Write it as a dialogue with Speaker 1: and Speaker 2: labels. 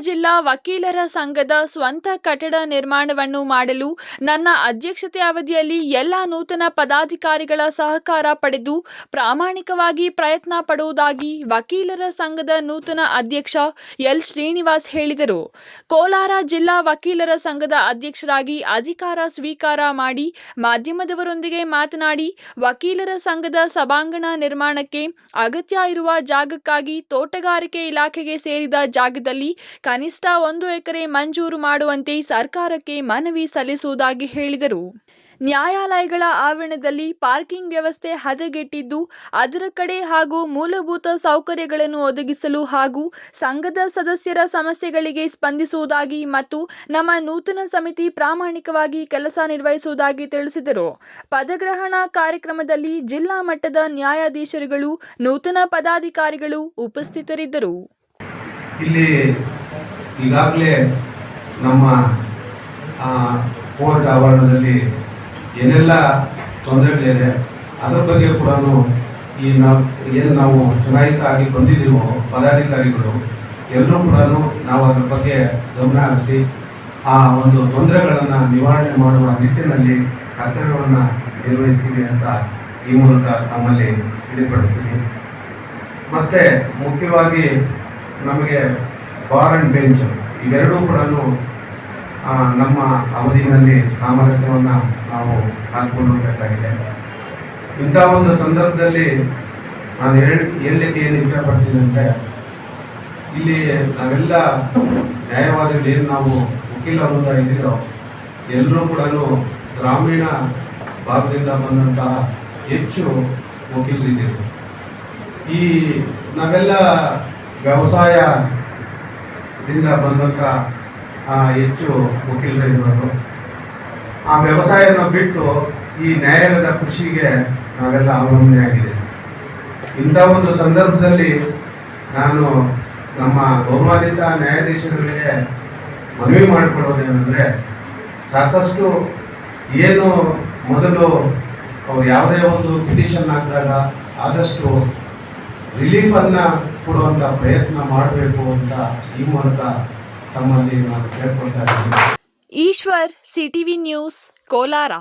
Speaker 1: ಜಿಲ್ಲಾ ವಕೀಲರ ಸಂಘದ ಸ್ವಂತ ಕಟ್ಟಡ ನಿರ್ಮಾಣವನ್ನು ಮಾಡಲು ನನ್ನ ಅಧ್ಯಕ್ಷತೆ ಅವಧಿಯಲ್ಲಿ ಎಲ್ಲ ನೂತನ ಪದಾಧಿಕಾರಿಗಳ ಸಹಕಾರ ಪಡೆದು ಪ್ರಾಮಾಣಿಕವಾಗಿ ಪ್ರಯತ್ನ ಪಡುವುದಾಗಿ ವಕೀಲರ ಸಂಘದ ನೂತನ ಅಧ್ಯಕ್ಷ ಎಲ್ ಶ್ರೀನಿವಾಸ್ ಹೇಳಿದರು. ಕೋಲಾರ ಜಿಲ್ಲಾ ವಕೀಲರ ಸಂಘದ ಅಧ್ಯಕ್ಷರಾಗಿ ಅಧಿಕಾರ ಸ್ವೀಕಾರ ಮಾಡಿ ಮಾಧ್ಯಮದವರೊಂದಿಗೆ ಮಾತನಾಡಿ, ವಕೀಲರ ಸಂಘದ ಸಭಾಂಗಣ ನಿರ್ಮಾಣಕ್ಕೆ ಅಗತ್ಯ ಇರುವ ಜಾಗಕ್ಕಾಗಿ ತೋಟಗಾರಿಕೆ ಇಲಾಖೆಗೆ ಸೇರಿದ ಜಾಗದಲ್ಲಿ ಕನಿಷ್ಠ ಒಂದು ಎಕರೆ ಮಂಜೂರು ಮಾಡುವಂತೆ ಸರ್ಕಾರಕ್ಕೆ ಮನವಿ ಸಲ್ಲಿಸುವುದಾಗಿ ಹೇಳಿದರು. ನ್ಯಾಯಾಲಯಗಳ ಆವರಣದಲ್ಲಿ ಪಾರ್ಕಿಂಗ್ ವ್ಯವಸ್ಥೆ ಹದಗೆಟ್ಟಿದ್ದು, ಅದರ ಕಡೆ ಹಾಗೂ ಮೂಲಭೂತ ಸೌಕರ್ಯಗಳನ್ನು ಒದಗಿಸಲು ಹಾಗೂ ಸಂಘದ ಸದಸ್ಯರ ಸಮಸ್ಯೆಗಳಿಗೆ ಸ್ಪಂದಿಸುವುದಾಗಿ ಮತ್ತು ನಮ್ಮ ನೂತನ ಸಮಿತಿ ಪ್ರಾಮಾಣಿಕವಾಗಿ ಕೆಲಸ ನಿರ್ವಹಿಸುವುದಾಗಿ ತಿಳಿಸಿದರು. ಪದಗ್ರಹಣ ಕಾರ್ಯಕ್ರಮದಲ್ಲಿ ಜಿಲ್ಲಾ ಮಟ್ಟದ ನ್ಯಾಯಾಧೀಶರುಗಳು, ನೂತನ ಪದಾಧಿಕಾರಿಗಳು ಉಪಸ್ಥಿತರಿದ್ದರು.
Speaker 2: ಇಲ್ಲಿ ಈಗಾಗಲೇ ನಮ್ಮ ಕೋರ್ಟ್ ಆವರಣದಲ್ಲಿ ಏನೆಲ್ಲ ತೊಂದರೆಗಳಿದೆ, ಅದರ ಬಗ್ಗೆ ಕೂಡ ಈ ನಾವು, ಏನು ನಾವು ಚುನಾಯಿತ ಆಗಿ ಬಂದಿದ್ದೀವೋ, ಪದಾಧಿಕಾರಿಗಳು, ಎಲ್ಲರೂ ಕೂಡ ನಾವು ಅದರ ಬಗ್ಗೆ ಗಮನ ಹರಿಸಿ, ಆ ಒಂದು ತೊಂದರೆಗಳನ್ನು ನಿವಾರಣೆ ಮಾಡುವ ನಿಟ್ಟಿನಲ್ಲಿ ಕರ್ತವ್ಯವನ್ನು ನಿರ್ವಹಿಸ್ತೀವಿ ಅಂತ ಈ ಮೂಲಕ ತಮ್ಮಲ್ಲಿ ತಿಳಿಪಡಿಸ್ತೀವಿ. ಮತ್ತೆ ಮುಖ್ಯವಾಗಿ ನಮಗೆ ಬಾರ್ ಅಂಡ್ ಬೆಂಚ್ ಇವೆರಡೂ ಕೂಡ ನಮ್ಮ ಅವಧಿನಲ್ಲಿ ಸಾಮರಸ್ಯವನ್ನು ನಾವು ಹಾಕ್ಕೊಂಡು ಹೋಗಬೇಕಾಗಿದೆ ಇಂಥ ಒಂದು ಸಂದರ್ಭದಲ್ಲಿ ನಾನು ಹೇಳ, ಹೇಳಲಿಕ್ಕೆ ಏನು ಇಷ್ಟಪಡ್ತೀನಿ ಅಂದರೆ, ಇಲ್ಲಿ ನಾವೆಲ್ಲ ನ್ಯಾಯವಾದಿಗಳು ಏನು ನಾವು ವಕೀಲ ವೃಂದ ಇದ್ದೀರೋ, ಎಲ್ಲರೂ ಕೂಡ ಗ್ರಾಮೀಣ ಭಾಗದಿಂದ ಬಂದಂತಹ ಹೆಚ್ಚು ವಕೀಲರಿದ್ದೀವಿ ಈ ನಾವೆಲ್ಲ ವ್ಯವಸಾಯದಿಂದ ಬಂದಂಥ ಹೆಚ್ಚು ವಕೀಲರಿರೋರು ಆ ವ್ಯವಸಾಯವನ್ನು ಬಿಟ್ಟು ಈ ನ್ಯಾಯಾಲಯದ ಕೃಷಿಗೆ ನಾವೆಲ್ಲ ಅವಲಂಬನೆ ಆಗಿದೆ ಇಂಥ ಒಂದು ಸಂದರ್ಭದಲ್ಲಿ ನಾನು ನಮ್ಮ ಗೌರವಾನ್ವಿತ ನ್ಯಾಯಾಧೀಶರಿಗೆ ಮನವಿ ಮಾಡಿಕೊಳ್ಳೋದೇನೆಂದರೆ ಸಾಕಷ್ಟು ಏನು ಮೊದಲು ಯಾವುದೇ ಒಂದು ಪಿಟಿಷನ್ ಹಾಕಿದಾಗ ಆದಷ್ಟು ರಿಲೀಫನ್ನು ಕೊಡುವಂತ ಪ್ರಯತ್ನ ಮಾಡಬೇಕು ಅಂತ ಈ ಮೂಲಕ ತಮ್ಮಲ್ಲಿ ನಾನು ಕೇಳ್ಕೊಳ್ತಾ ಇದ್ದೀನಿ.
Speaker 1: Eshwar CTV news, Kolar.